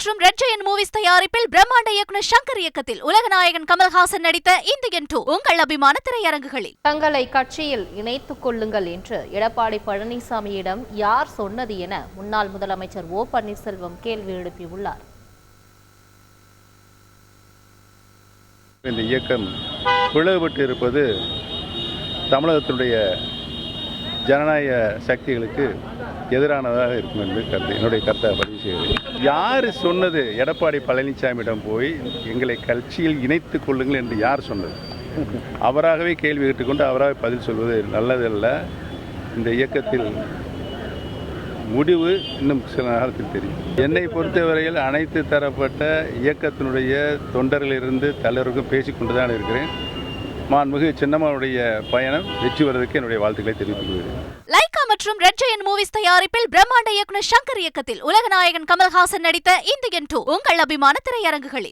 மற்றும் red giant movies தயாரிப்பில் பிரம்மாண்ட இயக்குனர் சங்கர் இயக்கத்தில் உலகநாயகன் கமல்ஹாசன் நடித்த இந்தியன் டூ உங்கள் அபிமான திரையரங்குகளில். தங்களை கட்சியில் இணைத்துக் கொள்ளுங்கள் என்று எடப்பாடி பழனிசாமியிடம் யார் சொன்னது என முன்னாள் முதலமைச்சர் ஓ பன்னீர்செல்வம் கேள்வி எழுப்பியுள்ளார். இந்த இயக்கம் பிளவுபட்டு இருப்பது தமிழகத்தினுடைய ஜனநாயக சக்திகளுக்கு எதிரானதாக இருக்கும் என்று கருத்து என்னுடைய கருத்தை பதிவு செய்கிறேன். யார் சொன்னது? எடப்பாடி பழனிசாமியிடம் போய் எங்களை கட்சியில் இணைத்துக் கொள்ளுங்கள் என்று யார் சொன்னது? அவராகவே கேள்வி கேட்டுக்கொண்டு அவராகவே பதில் சொல்வது நல்லதல்ல. இந்த இயக்கத்தில் முடிவு இன்னும் சில நேரத்தில் தெரியும். என்னை பொறுத்தவரையில் அனைத்து தரப்பட்ட இயக்கத்தினுடைய தொண்டர்களிலிருந்து தலைவருக்கும் பேசிக்கொண்டு தான் இருக்கிறேன். மாண்புமிகு சின்னம்மாவுடைய பயணம் வெற்றி வருவதற்கு என்னுடைய வாழ்த்துக்களை தெரிவித்துக் கொள்கிறேன். லைகா மற்றும் ரெட் ஜெயன் மூவிஸ் தயாரிப்பில் பிரம்மாண்ட இயக்குனர் சங்கர் இயக்கத்தில் உலகநாயகன் கமல்ஹாசன் நடித்த இந்தியன் டூ உங்கள் அபிமான திரையரங்குகளில்.